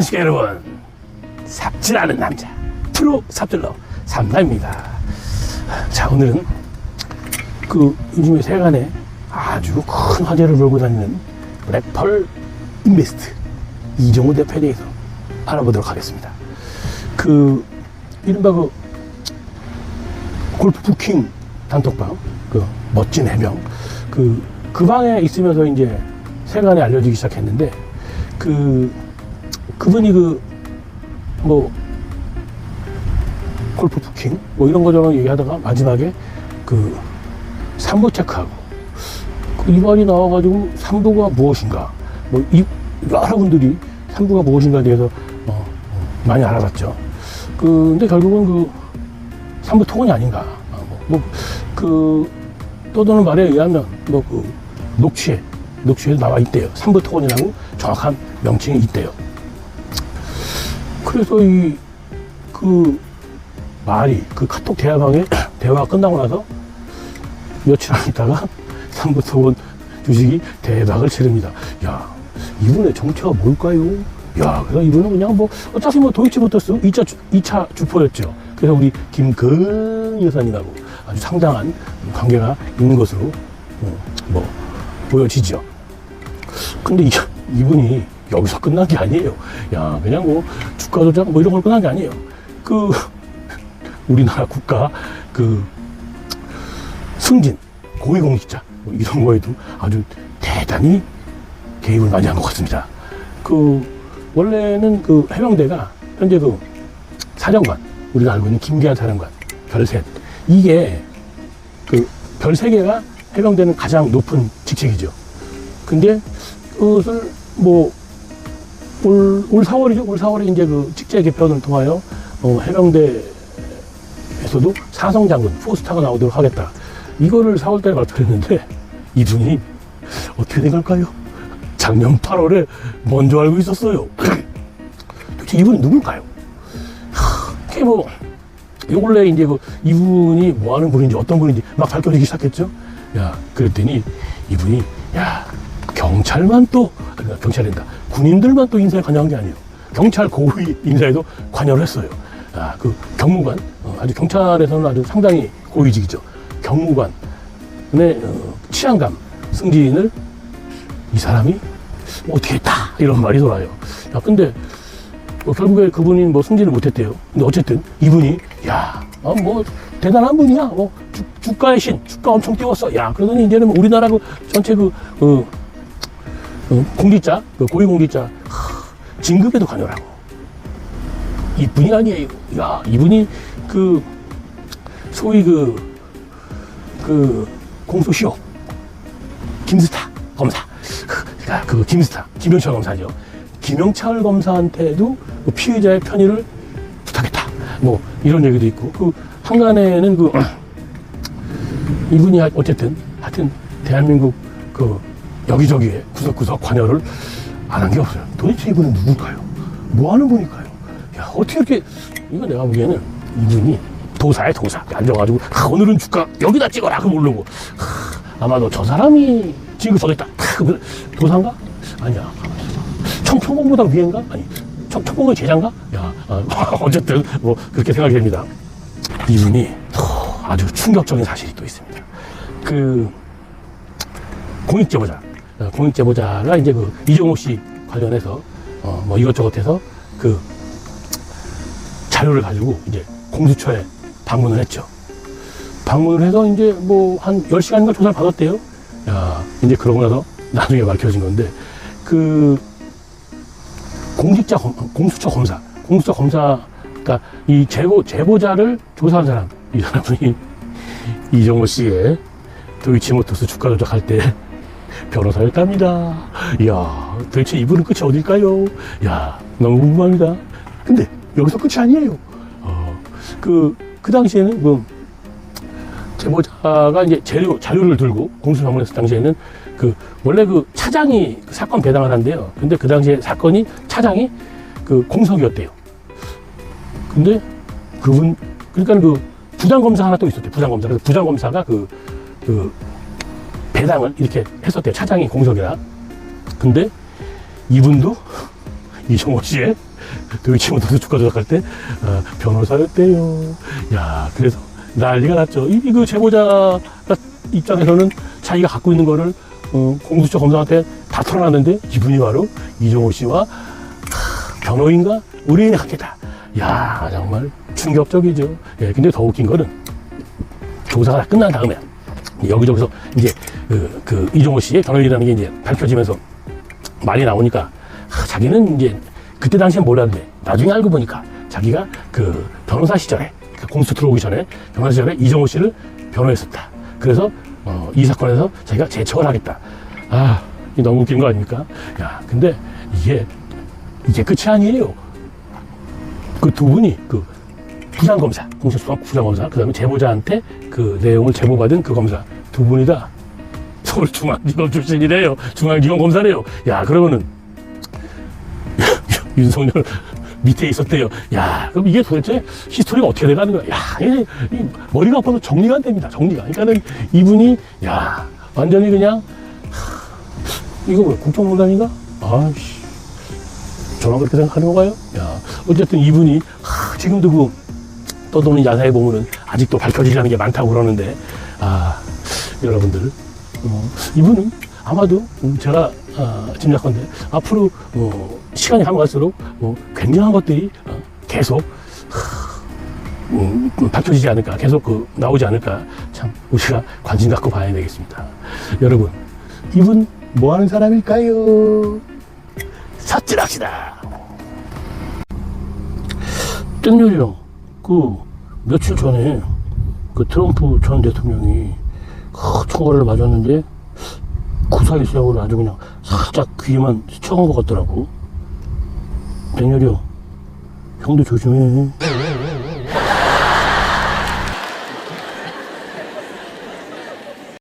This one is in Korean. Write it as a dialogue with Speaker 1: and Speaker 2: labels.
Speaker 1: 안녕하십니까 여러분. 삽질하는 남자. 프로 삽질러. 삼남입니다. 자 오늘은 그 요즘에 세간에 아주 큰 화제를 몰고 다니는 블랙펄 인베스트 이정우 대표에 대해서 알아보도록 하겠습니다. 그 이른바 그 골프 부킹 단톡방 그 멋진 해명 그, 그 방에 있으면서 이제 세간에 알려지기 시작했는데 그 그분이 그 뭐 골프 부킹 뭐 이런 거저런 얘기하다가 마지막에 그 3부 체크하고 그 이말이 나와가지고 3부가 무엇인가 뭐 이 여러분들이 3부가 무엇인가에 대해서 어, 어, 많이 알아봤죠. 그 근데 결국은 그 3부 토건이 아닌가 뭐그 떠도는 말에 의하면 뭐 그 녹취에 녹취에 나와 있대요. 3부 토건이라고 정확한 명칭이 있대요. 그래서 이 그 말이 그 카톡 대화방에 대화가 끝나고 나서 며칠 안 있다가 3부 토건 주식이 대박을 치릅니다. 야 이분의 정체가 뭘까요? 야 그래서 이분은 그냥 뭐 어차피 뭐 도이치모터스 2차 주, 2차 주포였죠. 그래서 우리 김근 여사님하고 아주 상당한 관계가 있는 것으로 음, 뭐 보여지죠. 근데 이, 이분이 여기서 끝난 게 아니에요. 야, 그냥 뭐 주가 조작 뭐 이런 걸 끝난 게 아니에요. 그 우리나라 국가 그 승진, 고위공직자 뭐 이런 거에도 아주 대단히 개입을 많이 한 것 같습니다. 그 원래는 그 해병대가 현재 그 사령관 우리가 알고 있는 김계한 사령관 별셋 이게 그 별 세 개가 해병대는 가장 높은 직책이죠. 근데 그것을 뭐 올, 올 4월이죠. 올 4월에 이제 그 직제 개편을 통하여 어, 해병대에서도 사성 장군 포스타가 나오도록 하겠다. 이거를 4월달에 발표했는데 이분이 어떻게 된 걸까요? 작년 8월에 먼저 알고 있었어요. 도대체 이분이 누굴까요? 하, 이게 뭐, 요 근래 이제 그 이분이 뭐 하는 분인지 어떤 분인지 막 밝혀지기 시작했죠. 야, 그랬더니 이분이, 야, 경찰만 또, 경찰인다. 군인들만 또 인사에 관여한 게 아니에요. 경찰 고위 인사에도 관여를 했어요. 아, 그 경무관, 어, 아주 경찰에서는 아주 상당히 고위직이죠. 경무관의 어, 치안감 승진을 이 사람이 어떻게 했다 이런 말이 돌아요. 야, 근데 뭐 결국에 그분이 뭐 승진을 못했대요. 근데 어쨌든 이분이 야, 어, 뭐 대단한 분이야. 뭐 주, 주가의 신, 주가 엄청 띄웠어. 야, 그러더니 이제는 뭐 우리나라 그 전체 그 어, 어, 공직자, 그 고위공직자 하, 진급에도 관여를 하고 이분이 아니에요. 야, 이분이 그 소위 그, 그 공소시효 김스타 검사. 그러니까 그 김스타, 김영철 검사죠. 김영철 검사한테도 그 피의자의 편의를 부탁했다. 뭐 이런 얘기도 있고 그 한간에는 그 이분이 어쨌든 하여튼 대한민국 그 여기저기에 구석구석 관여를 안 한 게 없어요. 도대체 이분은 누굴까요? 뭐 하는 분일까요? 야, 어떻게 이렇게, 이거 내가 보기에는 이분이 도사에 도사. 앉아가지고, 아, 오늘은 주가 여기다 찍어라. 그 모르고. 아, 아마도 저 사람이. 그 도사인가? 아니야. 청평공보다 위인가? 아니, 청, 청평공 제장가? 야, 아, 어쨌든 뭐 그렇게 생각이 됩니다. 이분이 어, 아주 충격적인 사실이 또 있습니다. 그 공익제보자, 어, 공익제보자가 이제 그 이종호 씨 관련해서 어, 뭐 이것저것 해서 그 자료를 가지고 이제 공수처에 방문을 했죠. 방문을 해서 이제 뭐 한 10시간인가 조사를 받았대요. 야, 이제 그러고 나서 나중에 밝혀진 건데 그 공직자 검, 공수처 검사, 공수처 검사, 그러니까 이 제보 제보자를 조사한 사람, 이 사람이 이정호 씨의 도이치모터스 주가 조작할 때 변호사였답니다. 이야, 도대체 이분은 끝이 어딜까요? 야, 너무 궁금합니다. 근데 여기서 끝이 아니에요. 어, 그, 그 당시에는 그 제보자가 이제 재료, 자료를 들고 공수 방문했을 당시에는 그 원래 그 차장이 그 사건 배당을 한대요. 근데 그 당시에 사건이 차장이 그 공석이었대요. 근데 그분 그러니까 그 부장 검사 하나 또 있었대요. 부장 검사. 그래서 부장 검사가 그, 그 배당을 이렇게 했었대요. 차장이 공석이라. 근데 이분도 이정호 씨의 도이치모터스 주가 조작할 때 어, 변호사였대요. 야, 그래서 난리가 났죠. 이, 이그 제보자 입장에서는 자기가 갖고 있는 거를 어, 공수처 검사한테 다 털어놨는데 이분이 바로 이정호 씨와 하, 변호인과 의뢰인의 관계다. 야, 정말 충격적이죠. 예, 근데 더 웃긴 거는 조사가 다 끝난 다음에 여기저기서 이제 그, 그 이종호 씨의 변호인이라는 게 이제 밝혀지면서 말이 나오니까 하, 자기는 이제 그때 당시엔 몰랐는데 나중에 알고 보니까 자기가 그 변호사 시절에 그 공수 들어오기 전에 변호사 시절에 이종호 씨를 변호했었다. 그래서 어, 이 사건에서 자기가 제척을 하겠다. 아, 이 너무 웃긴 거 아닙니까? 야, 근데 이게 이게 끝이 아니에요. 그 두 분이 그 부장검사, 공수수석 부장검사, 그 다음에 제보자한테 그 내용을 제보받은 그 검사 두 분이 다 서울중앙지검 출신이래요. 중앙지검 검사래요. 야, 그러면은 윤석열 밑에 있었대요. 야, 그럼 이게 도대체 히스토리가 어떻게 돼가는 거야? 야, 이, 이 머리가 아파서 정리가 안 됩니다. 정리가. 그러니까는 이분이, 야, 완전히 그냥, 하, 이거 뭐야? 국정농단인가? 아이씨. 저만 그렇게 생각하는 건가요? 야, 어쨌든 이분이, 하, 지금도 그, 떠도는 야사에 보면은 아직도 밝혀지지 않은 게 많다고 그러는데, 아, 여러분들, 어, 이분은 아마도 음, 제가 아, 짐작컨대 앞으로 어, 시간이 가면 갈수록 뭐 굉장한 것들이 어, 계속 하, 음, 밝혀지지 않을까, 계속 그 나오지 않을까 참 우리가 관심 갖고 봐야 되겠습니다. 여러분, 이분 뭐 하는 사람일까요? 삽질합시다. 땡유령 그 며칠 전에 그 트럼프 전 대통령이 크, 총알을 맞았는데 구사일 시작으로 아주 그냥 살짝 귀에만 스쳐간 것 같더라고. 땡유령 형도 조심해.